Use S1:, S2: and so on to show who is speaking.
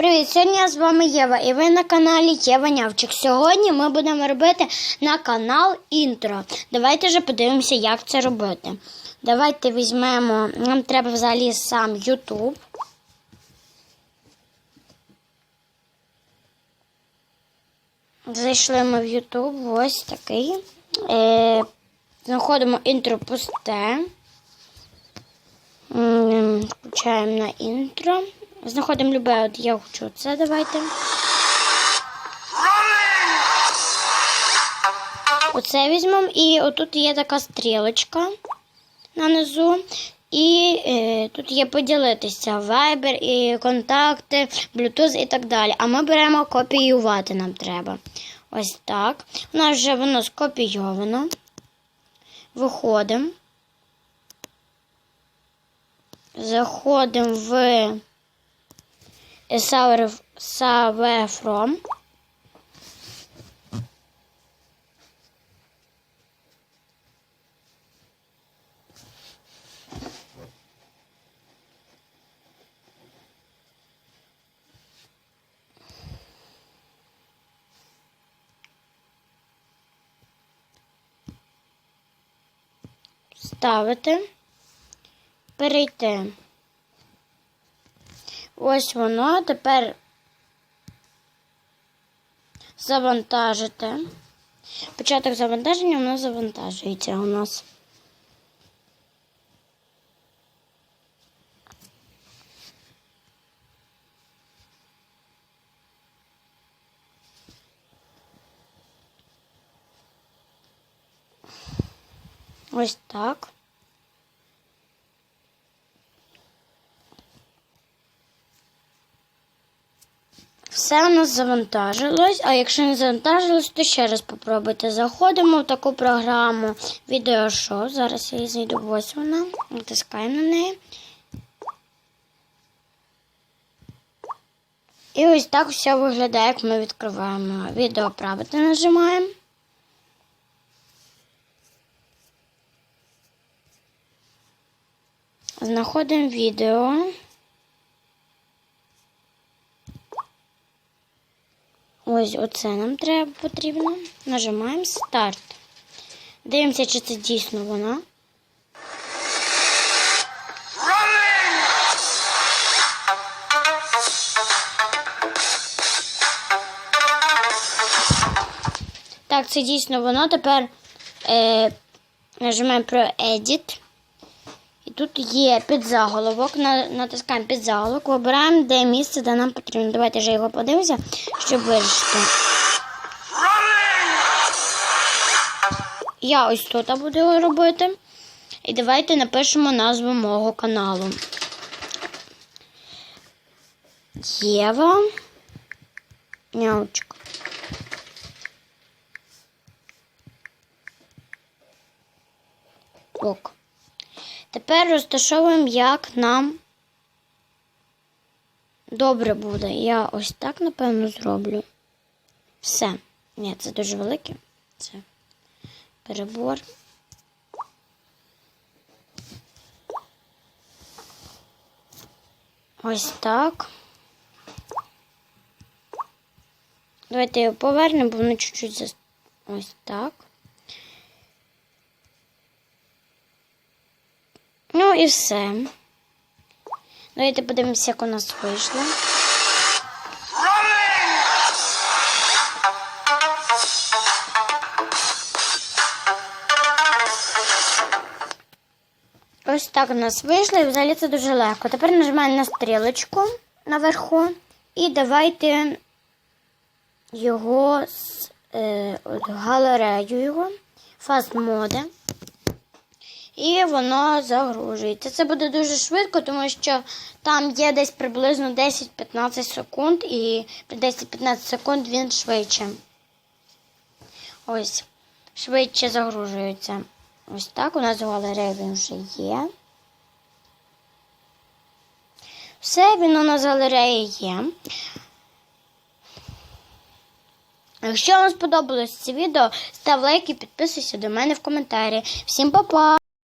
S1: Привіт! Сьогодні я з вами Єва і ви на каналі Єва Нявчик. Сьогодні ми будемо робити на канал інтро. Давайте вже подивимося, як це робити. Давайте візьмемо, нам треба взагалі сам YouTube. Зайшли ми в YouTube, ось такий. Е, знаходимо інтро пусте. Включаємо на інтро. Знаходимо любе, от я хочу це, давайте. Оце візьмемо. І отут є така стрілочка на низу. І е, тут є поділитися Viber, і контакти, Bluetooth і так далі. А ми беремо копіювати нам треба. Ось так. У нас вже воно скопійовано. Виходимо. Заходимо в Save From. Ставити, перейти. Ось воно. Тепер завантажити. Початок завантаження воно завантажується у нас. Ось так. Все у нас завантажилось, а якщо не завантажилось, то ще раз попробуйте. Заходимо в таку програму відеошоу. Зараз я її знайду ось вона. Натискаємо на неї. І ось так все виглядає, як ми відкриваємо. Відео правити нажимаємо. Знаходимо відео. Ось оце нам треба потрібно. Нажимаємо старт. Дивимося, чи це дійсно вона. Так, це дійсно воно. Тепер е, нажимаємо про Edit. І тут є підзаголовок. На- Натискаємо підзаголовок, вибираємо, де місце, де нам потрібно. Давайте вже його подивимося, щоб вирішити. Я ось тут буду робити. І давайте напишемо назву мого каналу. Єва Нявчик. Ок. Тепер розташовуємо, як нам добре буде. Я ось так, напевно, зроблю. Все. Ні, це дуже велике. Це перебор. Ось так. Давайте його повернемо, бо воно чуть-чуть зас... ось так. Ну і все. Давайте подивимося, як у нас вийшло. Ось так у нас вийшло, і взагалі це дуже легко. Тепер нажимаємо на стрілочку наверху і давайте його з е, галерею його, фаст моди. І воно загружується. Це буде дуже швидко, тому що там є десь приблизно 10-15 секунд, і при 10-15 секунд він швидше. Ось, швидше загружується. Ось так. У нас в галереї він вже є. Все, він у нас галереї є. Якщо вам сподобалось це відео, став лайк і підписуйся до мене в коментарі. Всім па-па!